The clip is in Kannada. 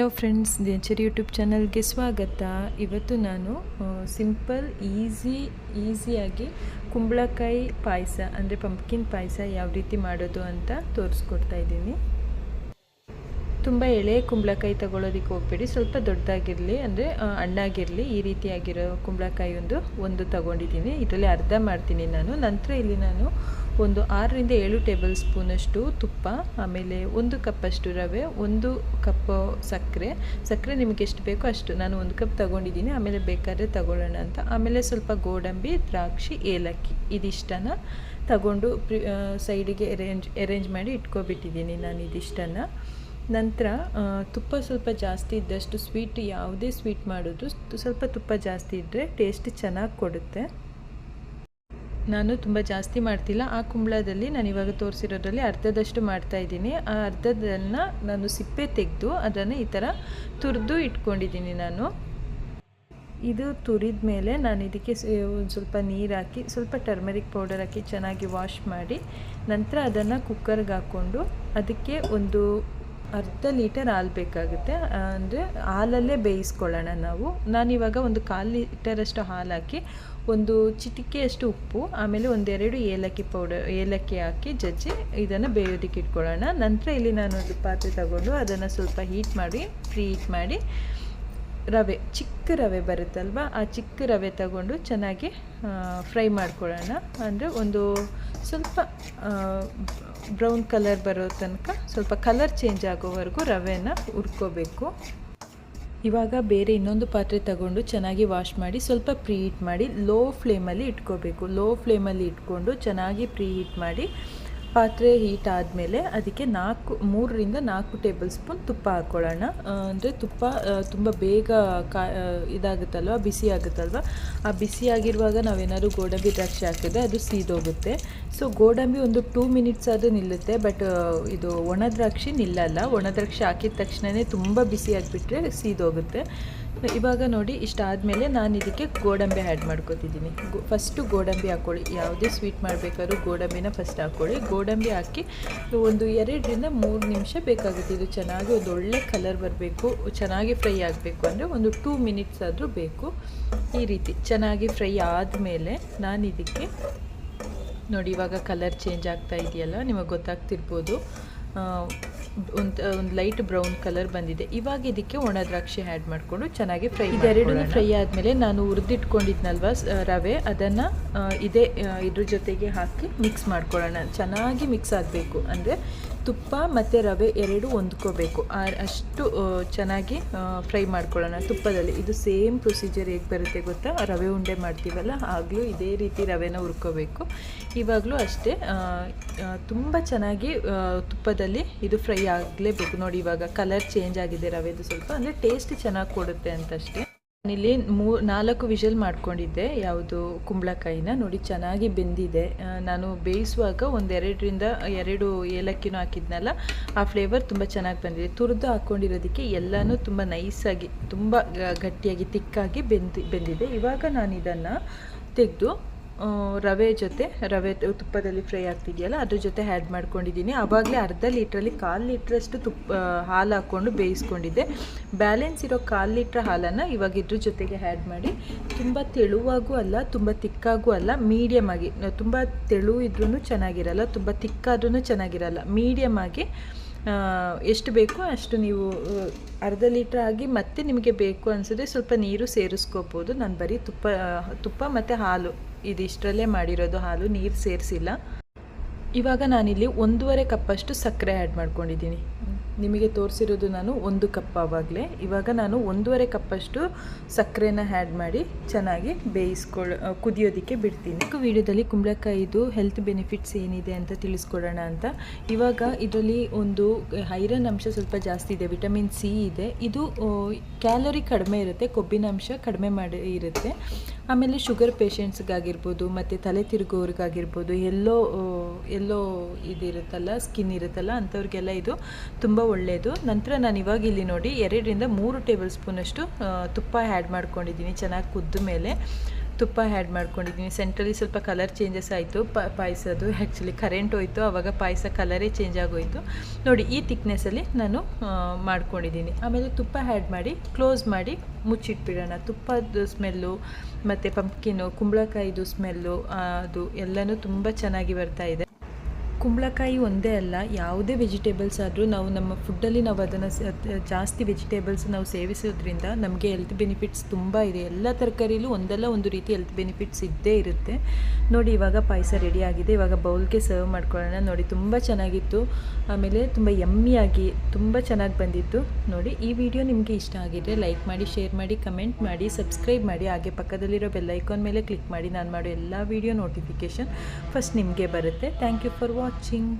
ಹಲೋ ಫ್ರೆಂಡ್ಸ್ ದಿನಚರಿ ಯೂಟ್ಯೂಬ್ ಚಾನಲ್ಗೆ ಸ್ವಾಗತ. ಇವತ್ತು ನಾನು ಸಿಂಪಲ್ ಈಸಿ ಈಸಿಯಾಗಿ ಕುಂಬಳಕಾಯಿ ಪಾಯಸ, ಅಂದರೆ ಪಂಪ್ಕಿನ್ ಪಾಯಸ ಯಾವ ರೀತಿ ಮಾಡೋದು ಅಂತ ತೋರಿಸ್ಕೊಡ್ತಾ ಇದ್ದೀನಿ. ತುಂಬ ಎಳೆ ಕುಂಬಳಕಾಯಿ ತಗೊಳ್ಳೋದಕ್ಕೆ ಹೋಗ್ಬೇಡಿ. ಸ್ವಲ್ಪ ದೊಡ್ಡದಾಗಿರಲಿ ಅಂದರೆ ಹಣ್ಣಾಗಿರಲಿ ಈ ರೀತಿಯಾಗಿರೋ ಕುಂಬಳಕಾಯಿ ಒಂದು ಒಂದು ತಗೊಂಡಿದ್ದೀನಿ. ಇದರಲ್ಲಿ ಅರ್ಧ ಮಾಡ್ತೀನಿ ನಾನು. ನಂತರ ಇಲ್ಲಿ ನಾನು ಒಂದು ಆರರಿಂದ ಏಳು ಟೇಬಲ್ ಸ್ಪೂನಷ್ಟು ತುಪ್ಪ, ಆಮೇಲೆ ಒಂದು ಕಪ್ಪಷ್ಟು ರವೆ, ಒಂದು ಕಪ್ ಸಕ್ಕರೆ. ಸಕ್ಕರೆ ನಿಮಗೆ ಎಷ್ಟು ಬೇಕೋ ಅಷ್ಟು. ನಾನು ಒಂದು ಕಪ್ ತಗೊಂಡಿದ್ದೀನಿ. ಆಮೇಲೆ ಬೇಕಾದರೆ ತಗೊಳ್ಳೋಣ ಅಂತ. ಆಮೇಲೆ ಸ್ವಲ್ಪ ಗೋಡಂಬಿ, ದ್ರಾಕ್ಷಿ, ಏಲಕ್ಕಿ ಇದಿಷ್ಟನ್ನು ತಗೊಂಡು ಪ್ರಿ ಸೈಡಿಗೆ ಅರೇಂಜ್ ಅರೇಂಜ್ ಮಾಡಿ ಇಟ್ಕೊಬಿಟ್ಟಿದ್ದೀನಿ ನಾನು ಇದಿಷ್ಟನ್ನು. ನಂತರ ತುಪ್ಪ ಸ್ವಲ್ಪ ಜಾಸ್ತಿ ಇದ್ದಷ್ಟು ಸ್ವೀಟ್ ಯಾವುದೇ ಸ್ವೀಟ್ ಮಾಡೋದು ಸ್ವಲ್ಪ ತುಪ್ಪ ಜಾಸ್ತಿ ಇದ್ದರೆ ಟೇಸ್ಟ್ ಚೆನ್ನಾಗಿ ಕೊಡುತ್ತೆ. ನಾನು ತುಂಬ ಜಾಸ್ತಿ ಮಾಡ್ತಿಲ್ಲ. ಆ ಕುಂಬಳದಲ್ಲಿ ನಾನು ಇವಾಗ ತೋರಿಸಿರೋದ್ರಲ್ಲಿ ಅರ್ಧದಷ್ಟು ಮಾಡ್ತಾ ಇದ್ದೀನಿ. ಆ ಅರ್ಧದನ್ನ ನಾನು ಸಿಪ್ಪೆ ತೆಗೆದು ಅದನ್ನು ಈ ಥರ ತುರಿದು ಇಟ್ಕೊಂಡಿದ್ದೀನಿ ನಾನು. ಇದು ತುರಿದ ಮೇಲೆ ನಾನು ಇದಕ್ಕೆ ಒಂದು ಸ್ವಲ್ಪ ನೀರು ಹಾಕಿ, ಸ್ವಲ್ಪ ಟರ್ಮರಿಕ್ ಪೌಡರ್ ಹಾಕಿ ಚೆನ್ನಾಗಿ ವಾಶ್ ಮಾಡಿ, ನಂತರ ಅದನ್ನು ಕುಕ್ಕರ್ಗೆ ಹಾಕ್ಕೊಂಡು ಅದಕ್ಕೆ ಒಂದು ಅರ್ಧ ಲೀಟರ್ ಹಾಲು ಬೇಕಾಗುತ್ತೆ. ಅಂದರೆ ಹಾಲಲ್ಲೇ ಬೇಯಿಸ್ಕೊಳ್ಳೋಣ ನಾವು. ನಾನಿವಾಗ ಒಂದು ಕಾಲು ಲೀಟರಷ್ಟು ಹಾಲು ಹಾಕಿ, ಒಂದು ಚಿಟಿಕೆಯಷ್ಟು ಉಪ್ಪು, ಆಮೇಲೆ ಒಂದೆರಡು ಏಲಕ್ಕಿ ಪೌಡರ್ ಏಲಕ್ಕಿ ಹಾಕಿ ಜಜ್ಜಿ ಇದನ್ನು ಬೇಯೋದಕ್ಕೆ ಇಟ್ಕೊಳ್ಳೋಣ. ನಂತರ ಇಲ್ಲಿ ನಾನು ಒಂದು ಪಾತ್ರೆ ತಗೊಂಡು ಅದನ್ನು ಸ್ವಲ್ಪ ಹೀಟ್ ಮಾಡಿ, ಫ್ರೀ ಹೀಟ್ ಮಾಡಿ, ರವೆ, ಚಿಕ್ಕ ರವೆ ಬರುತ್ತಲ್ವ, ಆ ಚಿಕ್ಕ ರವೆ ತಗೊಂಡು ಚೆನ್ನಾಗಿ ಫ್ರೈ ಮಾಡ್ಕೊಳ್ಳೋಣ. ಅಂದರೆ ಒಂದು ಸ್ವಲ್ಪ ಬ್ರೌನ್ ಕಲರ್ ಬರೋ ತನಕ ಸ್ವಲ್ಪ ಕಲರ್ ಚೇಂಜ್ ಆಗೋವರೆಗೂ ರವೆನ ಹುರ್ಕೋಬೇಕು. ಇವಾಗ ಬೇರೆ ಇನ್ನೊಂದು ಪಾತ್ರೆ ತಗೊಂಡು ಚೆನ್ನಾಗಿ ವಾಶ್ ಮಾಡಿ ಸ್ವಲ್ಪ ಪ್ರೀ ಹೀಟ್ ಮಾಡಿ ಲೋ ಫ್ಲೇಮಲ್ಲಿ ಇಟ್ಕೋಬೇಕು. ಲೋ ಫ್ಲೇಮಲ್ಲಿ ಇಟ್ಕೊಂಡು ಚೆನ್ನಾಗಿ ಪ್ರೀ ಹೀಟ್ ಮಾಡಿ ಪಾತ್ರೆ ಹೀಟ್ ಆದಮೇಲೆ ಅದಕ್ಕೆ ನಾಲ್ಕು, ಮೂರರಿಂದ ನಾಲ್ಕು ಟೇಬಲ್ ಸ್ಪೂನ್ ತುಪ್ಪ ಹಾಕ್ಕೊಳ್ಳೋಣ ಅಂದರೆ ತುಪ್ಪ ತುಂಬ ಬೇಗ ಕಾ ಇದಾಗುತ್ತಲ್ವ, ಬಿಸಿ ಆಗುತ್ತಲ್ವ? ಆ ಬಿಸಿ ಆಗಿರುವಾಗ ನಾವೇನಾದ್ರು ಗೋಡಂಬಿ ದ್ರಾಕ್ಷಿ ಹಾಕಿದ್ರೆ ಅದು ಸೀದೋಗುತ್ತೆ. ಸೊ ಗೋಡಂಬಿ ಒಂದು ಟೂ ಮಿನಿಟ್ಸ್ ಅದು ನಿಲ್ಲುತ್ತೆ ಬಟ್ ಇದು ಒಣ ದ್ರಾಕ್ಷಿ ನಿಲ್ಲಲ್ಲ. ಒಣ ದ್ರಾಕ್ಷಿ ಹಾಕಿದ ತಕ್ಷಣವೇ ತುಂಬ ಬಿಸಿ ಆಗಿಬಿಟ್ರೆ ಸೀದೋಗುತ್ತೆ. ಇವಾಗ ನೋಡಿ ಇಷ್ಟಾದಮೇಲೆ ನಾನು ಇದಕ್ಕೆ ಗೋಡಂಬಿ ಆ್ಯಡ್ ಮಾಡ್ಕೊತಿದ್ದೀನಿ. ಫಸ್ಟು ಗೋಡಂಬಿ ಹಾಕ್ಕೊಳ್ಳಿ ಯಾವುದೇ ಸ್ವೀಟ್ ಮಾಡಬೇಕಾದ್ರೂ ಗೋಡಂಬಿನ ಫಸ್ಟ್ ಹಾಕ್ಕೊಳ್ಳಿ ಗೋಡಂಬಿ ಹಾಕಿ ಒಂದು ಎರಡರಿಂದ ಮೂರು ನಿಮಿಷ ಬೇಕಾಗುತ್ತೆ. ಇದು ಚೆನ್ನಾಗಿ ಒಂದು ಒಳ್ಳೆ ಕಲರ್ ಬರಬೇಕು. ಚೆನ್ನಾಗಿ ಫ್ರೈ ಆಗಬೇಕು ಅಂದರೆ ಒಂದು ಟೂ ಮಿನಿಟ್ಸ್ ಆದರೂ ಬೇಕು. ಈ ರೀತಿ ಚೆನ್ನಾಗಿ ಫ್ರೈ ಆದಮೇಲೆ ನಾನು ಇದಕ್ಕೆ ನೋಡಿ ಇವಾಗ ಕಲರ್ ಚೇಂಜ್ ಆಗ್ತಾ ಇದೆಯಲ್ಲ, ನಿಮಗೆ ಗೊತ್ತಾಗ್ತಿರ್ಬೋದು. ಒಂದು ಒಂದು ಲೈಟ್ ಬ್ರೌನ್ ಕಲರ್ ಬಂದಿದೆ. ಇವಾಗ ಇದಕ್ಕೆ ಒಣ ದ್ರಾಕ್ಷಿ ಆ್ಯಡ್ ಮಾಡಿಕೊಂಡು ಚೆನ್ನಾಗಿ ಫ್ರೈ ಇದೆರಡೂ ಫ್ರೈ ಆದಮೇಲೆ ನಾನು ಹುರಿದಿಟ್ಕೊಂಡಿದ್ನಲ್ವ ರವೆ? ಅದನ್ನು ಇದೇ ಇದ್ರ ಜೊತೆಗೆ ಹಾಕಿ ಮಿಕ್ಸ್ ಮಾಡ್ಕೊಳ್ಳೋಣ. ಚೆನ್ನಾಗಿ ಮಿಕ್ಸ್ ಆಗಬೇಕು. ಅಂದರೆ ತುಪ್ಪ ಮತ್ತು ರವೆ ಎರಡು ಹೊಂದ್ಕೋಬೇಕು. ಅಷ್ಟು ಚೆನ್ನಾಗಿ ಫ್ರೈ ಮಾಡ್ಕೊಳ್ಳೋಣ ತುಪ್ಪದಲ್ಲಿ. ಇದು ಸೇಮ್ ಪ್ರೊಸೀಜರ್ ಹೇಗೆ ಬರುತ್ತೆ ಗೊತ್ತಾ? ರವೆ ಉಂಡೆ ಮಾಡ್ತೀವಲ್ಲ, ಆಗಲೂ ಇದೇ ರೀತಿ ರವೆನ ಹುರ್ಕೋಬೇಕು. ಇವಾಗಲೂ ಅಷ್ಟೇ ತುಂಬ ಚೆನ್ನಾಗಿ ತುಪ್ಪದಲ್ಲಿ ಇದು ಫ್ರೈ ಆಗಲೇಬೇಕು. ನೋಡಿ ಇವಾಗ ಕಲರ್ ಚೇಂಜ್ ಆಗಿದೆ ರವೆದು ಸ್ವಲ್ಪ. ಅಂದರೆ ಟೇಸ್ಟ್ ಚೆನ್ನಾಗಿ ಕೊಡುತ್ತೆ ಅಂತಷ್ಟೇ. ನಾನಿಲ್ಲಿ ಮೂ, ನಾಲ್ಕು ವಿಷಲ್ ಮಾಡ್ಕೊಂಡಿದ್ದೆ. ಯಾವುದು ಕುಂಬಳಕಾಯಿನ ನೋಡಿ ಚೆನ್ನಾಗಿ ಬೆಂದಿದೆ. ನಾನು ಬೇಯಿಸುವಾಗ ಒಂದೆರಡರಿಂದ ಎರಡು ಏಲಕ್ಕಿನೂ ಹಾಕಿದ್ನಲ್ಲ, ಆ ಫ್ಲೇವರ್ ತುಂಬ ಚೆನ್ನಾಗಿ ಬಂದಿದೆ. ತುರಿದು ಹಾಕ್ಕೊಂಡಿರೋದಕ್ಕೆ ಎಲ್ಲನೂ ತುಂಬ ನೈಸಾಗಿ, ತುಂಬ ಗಟ್ಟಿಯಾಗಿ, ತಿಕ್ಕಾಗಿ ಬೆಂದು, ಬೆಂದಿದೆ. ಇವಾಗ ನಾನು ಇದನ್ನು ತೆಗೆದು ರವೆ ಜೊತೆ, ರವೆ ತುಪ್ಪದಲ್ಲಿ ಫ್ರೈ ಆಗ್ತಿದೆಯಲ್ಲ, ಅದ್ರ ಜೊತೆ ಆ್ಯಡ್ ಮಾಡ್ಕೊಂಡಿದ್ದೀನಿ. ಆವಾಗಲೇ ಅರ್ಧ ಲೀಟ್ರಲ್ಲಿ ಕಾಲು ಲೀಟ್ರಷ್ಟು ತುಪ್ಪ ಹಾಲು ಹಾಕ್ಕೊಂಡು ಬೇಯಿಸ್ಕೊಂಡಿದ್ದೆ. ಬ್ಯಾಲೆನ್ಸ್ ಇರೋ ಕಾಲು ಲೀಟ್ರ್ ಹಾಲನ್ನು ಇವಾಗ ಇದ್ರ ಜೊತೆಗೆ ಆ್ಯಡ್ ಮಾಡಿ, ತುಂಬ ತೆಳುವಾಗೂ ಅಲ್ಲ, ತುಂಬ ತಿಕ್ಕಾಗೂ ಅಲ್ಲ ಮೀಡಿಯಮ್ ಆಗಿ ತುಂಬ ತೆಳು ಇದ್ರೂ ಚೆನ್ನಾಗಿರಲ್ಲ, ತುಂಬ ತಿಕ್ಕಾದ್ರೂ ಚೆನ್ನಾಗಿರಲ್ಲ ಮೀಡಿಯಮ್ ಆಗಿ ಎಷ್ಟು ಬೇಕೋ ಅಷ್ಟು ನೀವು ಅರ್ಧ ಲೀಟ್ರ್ ಆಗಿ ಮತ್ತೆ ನಿಮಗೆ ಬೇಕು ಅನಿಸಿದ್ರೆ ಸ್ವಲ್ಪ ನೀರು ಸೇರಿಸ್ಕೋಬೋದು. ನಾನು ಬರೀ ತುಪ್ಪ ತುಪ್ಪ ಮತ್ತು ಹಾಲು. ಇದಿಷ್ಟರಲ್ಲೇ ಮಾಡಿರೋದು ಹಾಲು ನೀರು ಸೇರಿಸಿಲ್ಲ. ಇವಾಗ ನಾನಿಲ್ಲಿ ಒಂದೂವರೆ ಕಪ್ಪಷ್ಟು ಸಕ್ಕರೆ ಆ್ಯಡ್ ಮಾಡ್ಕೊಂಡಿದ್ದೀನಿ. ನಿಮಗೆ ತೋರಿಸಿರೋದು ನಾನು ಒಂದು ಕಪ್ ಆವಾಗಲೇ. ಇವಾಗ ನಾನು ಒಂದೂವರೆ ಕಪ್ಪಷ್ಟು ಸಕ್ಕರೆನ ಆ್ಯಡ್ ಮಾಡಿ ಚೆನ್ನಾಗಿ ಬೇಯಿಸ್ಕೊಳ್ಳ ಕುದಿಯೋದಕ್ಕೆ ಬಿಡ್ತೀನಿ. ವಿಡಿಯೋದಲ್ಲಿ ಕುಂಬಳಕಾಯಿದು ಹೆಲ್ತ್ ಬೆನಿಫಿಟ್ಸ್ ಏನಿದೆ ಅಂತ ತಿಳಿಸ್ಕೊಡೋಣ ಅಂತ. ಇವಾಗ ಇದರಲ್ಲಿ ಒಂದು ಐರನ್ ಅಂಶ ಸ್ವಲ್ಪ ಜಾಸ್ತಿ ಇದೆ ವಿಟಮಿನ್ ಸಿ ಇದೆ. ಇದು ಕ್ಯಾಲೋರಿ ಕಡಿಮೆ ಇರುತ್ತೆ, ಕೊಬ್ಬಿನ ಅಂಶ ಕಡಿಮೆ ಮಾಡಿ, ಇರುತ್ತೆ. ಆಮೇಲೆ ಶುಗರ್ ಪೇಷಂಟ್ಸ್ಗಾಗಿರ್ಬೋದು, ಮತ್ತು ತಲೆ ತಿರುಗೋರಿಗಾಗಿರ್ಬೋದು ಎಲ್ಲೋ ಎಲ್ಲೋ ಇದಿರುತ್ತಲ್ಲ, ಸ್ಕಿನ್ ಇರುತ್ತಲ್ಲ, ಅಂಥವ್ರಿಗೆಲ್ಲ ಇದು ತುಂಬ ಒಳ್ಳೆಯದು ನಂತರ ನಾನು ಇವಾಗ ಇಲ್ಲಿ ನೋಡಿ ಎರಡರಿಂದ ಮೂರು ಟೇಬಲ್ ಸ್ಪೂನಷ್ಟು ತುಪ್ಪ ಆ್ಯಡ್ ಮಾಡ್ಕೊಂಡಿದ್ದೀನಿ ಚೆನ್ನಾಗಿ ಕುದ್ದ ಮೇಲೆ. ತುಪ್ಪ ಆ್ಯಡ್ ಮಾಡ್ಕೊಂಡಿದ್ದೀನಿ ಸೆಂಟ್ರಲ್ಲಿ ಸ್ವಲ್ಪ ಕಲರ್ ಚೇಂಜಸ್ ಆಯಿತು. ಪ ಪಾಯಸದು ಆ್ಯಕ್ಚುಲಿ ಕರೆಂಟ್ ಹೋಯಿತು. ಆವಾಗ ಪಾಯಸ ಕಲರೇ ಚೇಂಜ್ ಆಗೋಯಿತು. ನೋಡಿ, ಈ ತಿಕ್ನೆಸ್ಸಲ್ಲಿ ನಾನು ಮಾಡ್ಕೊಂಡಿದ್ದೀನಿ ಆಮೇಲೆ ತುಪ್ಪ ಆ್ಯಡ್ ಮಾಡಿ ಕ್ಲೋಸ್ ಮಾಡಿ ಮುಚ್ಚಿಟ್ಬಿಡೋಣ. ತುಪ್ಪದ ಸ್ಮೆಲ್ಲು ಮತ್ತು ಪಂಪ್ಕಿನು ಕುಂಬಳಕಾಯಿದು ಸ್ಮೆಲ್ಲು ಅದು ಎಲ್ಲನೂ ತುಂಬ ಚೆನ್ನಾಗಿ ಬರ್ತಾ ಇದೆ. ಕುಂಬಳಕಾಯಿ ಒಂದೇ ಅಲ್ಲ, ಯಾವುದೇ ವೆಜಿಟೇಬಲ್ಸ್ ಆದರೂ ನಾವು ನಮ್ಮ ಫುಡ್ಡಲ್ಲಿ ನಾವು ಅದನ್ನು ಜಾಸ್ತಿ ವೆಜಿಟೇಬಲ್ಸ್ ನಾವು ಸೇವಿಸೋದ್ರಿಂದ ನಮಗೆ ಹೆಲ್ತ್ ಬೆನಿಫಿಟ್ಸ್ ತುಂಬ ಇದೆ. ಎಲ್ಲ ತರಕಾರಿಲೂ ಒಂದಲ್ಲ ಒಂದು ರೀತಿ ಹೆಲ್ತ್ ಬೆನಿಫಿಟ್ಸ್ ಇದ್ದೇ ಇರುತ್ತೆ. ನೋಡಿ, ಇವಾಗ ಪಾಯಸ ರೆಡಿ ಆಗಿದೆ. ಇವಾಗ ಬೌಲ್ಗೆ ಸರ್ವ್ ಮಾಡ್ಕೊಳ್ಳೋಣ. ನೋಡಿ, ತುಂಬ ಚೆನ್ನಾಗಿತ್ತು. ಆಮೇಲೆ ತುಂಬ ಯಮ್ಮಿಯಾಗಿ ತುಂಬ ಚೆನ್ನಾಗಿ ಬಂದಿತ್ತು. ನೋಡಿ, ಈ ವಿಡಿಯೋ ನಿಮಗೆ ಇಷ್ಟ ಆಗಿದ್ರೆ ಲೈಕ್ ಮಾಡಿ ಶೇರ್ ಮಾಡಿ ಕಮೆಂಟ್ ಮಾಡಿ ಸಬ್ಸ್ಕ್ರೈಬ್ ಮಾಡಿ. ಹಾಗೆ ಪಕ್ಕದಲ್ಲಿರೋ ಬೆಲ್ಲೈಕಾನ್ ಮೇಲೆ ಕ್ಲಿಕ್ ಮಾಡಿ. ನಾನು ಮಾಡೋ ಎಲ್ಲ ವಿಡಿಯೋ ನೋಟಿಫಿಕೇಷನ್ ಫಸ್ಟ್ ನಿಮಗೆ ಬರುತ್ತೆ. Thank you for 金。